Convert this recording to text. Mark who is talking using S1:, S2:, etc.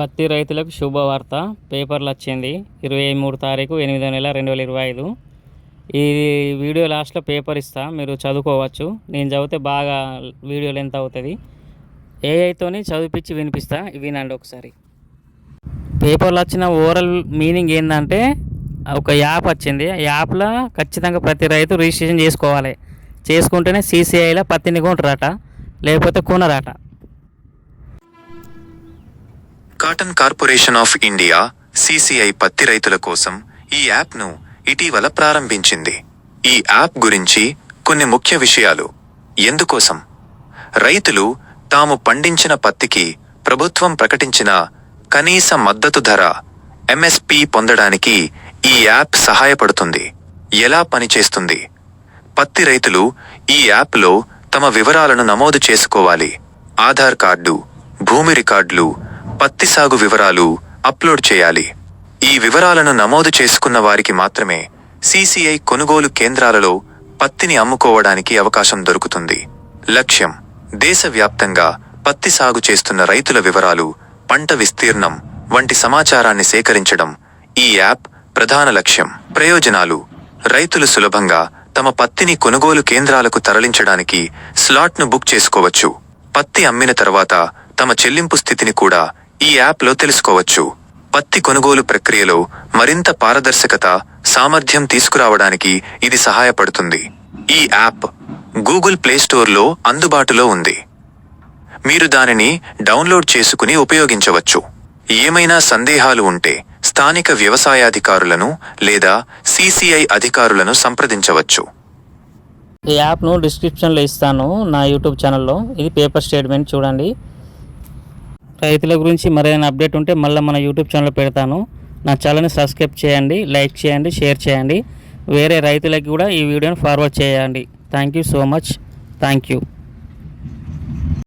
S1: పత్తి రైతులకు శుభవార్త. పేపర్లు వచ్చింది ఇరవై మూడు తారీఖు ఎనిమిదో నెల రెండు వేల ఇరవై ఐదు. ఈ వీడియో లాస్ట్లో పేపర్ ఇస్తా మీరు చదువుకోవచ్చు. నేను చదివితే బాగా వీడియో లెంత్ అవుతుంది. ఏఐతోని చదివిపించి వినిపిస్తా వినండి ఒకసారి. పేపర్లో వచ్చిన ఓవరాల్ మీనింగ్ ఏంటంటే ఒక యాప్ వచ్చింది. ఆ యాప్లో ఖచ్చితంగా ప్రతి రైతు రిజిస్ట్రేషన్ చేసుకోవాలి. చేసుకుంటేనే సీసీఐలో పత్తిని కొంటారట లేకపోతే కొనరాట.
S2: Cotton corporation of India CCI పత్తి రైతుల కోసం ఈ యాప్ను ఇటీవల ప్రారంభించింది. ఈ యాప్ గురించి కొన్ని ముఖ్య విషయాలు. ఎందుకోసం? రైతులు తాము పండించిన పత్తికి ప్రభుత్వం ప్రకటించిన కనీస మద్దతు ధర ఎంఎస్పి పొందడానికి ఈ యాప్ సహాయపడుతుంది. ఎలా పనిచేస్తుంది? పత్తి రైతులు ఈ యాప్లో తమ వివరాలను నమోదు చేసుకోవాలి. ఆధార్ కార్డు భూమి రికార్డులు పత్తి సాగు వివరాలు అప్లోడ్ చేయాలి. ఈ వివరాలను నమోదు చేసుకున్న వారికి మాత్రమే సిసిఐ కొనుగోలు కేంద్రాలలో పత్తిని అమ్ముకోవడానికి అవకాశం దొరుకుతుంది. లక్ష్యం దేశవ్యాప్తంగా పత్తి సాగు చేస్తున్న రైతుల వివరాలు పంట విస్తీర్ణం వంటి సమాచారాన్ని సేకరించడం ఈ యాప్ ప్రధాన లక్ష్యం. ప్రయోజనాలు రైతులు సులభంగా తమ పత్తిని కొనుగోలు కేంద్రాలకు తరలించడానికి స్లాట్ను బుక్ చేసుకోవచ్చు. పత్తి అమ్మిన తర్వాత తమ చెల్లింపు స్థితిని కూడా ఈ యాప్లో తెలుసుకోవచ్చు. పత్తి కొనుగోలు ప్రక్రియలో మరింత పారదర్శకత సామర్థ్యం తీసుకురావడానికి ఇది సహాయపడుతుంది. ఈ యాప్ గూగుల్ ప్లేస్టోర్లో అందుబాటులో ఉంది. మీరు దానిని డౌన్లోడ్ చేసుకుని ఉపయోగించవచ్చు. ఏమైనా సందేహాలు ఉంటే స్థానిక వ్యవసాయాధికారులను లేదా సిసిఐ అధికారులను సంప్రదించవచ్చు.
S1: ఈ యాప్ను డిస్క్రిప్షన్లో ఇస్తాను నా యూట్యూబ్ ఛానల్లో. ఇది పేపర్ స్టేట్మెంట్ చూడండి. రైతుల గురించి మరేదైనా అప్డేట్ ఉంటే మళ్ళీ మన యూట్యూబ్ ఛానల్ పెడతాను. నా ఛానల్ని సబ్స్క్రైబ్ చేయండి లైక్ చేయండి షేర్ చేయండి. వేరే రైతులకి కూడా ఈ వీడియోని ఫార్వర్డ్ చేయండి. Thank you so much thank you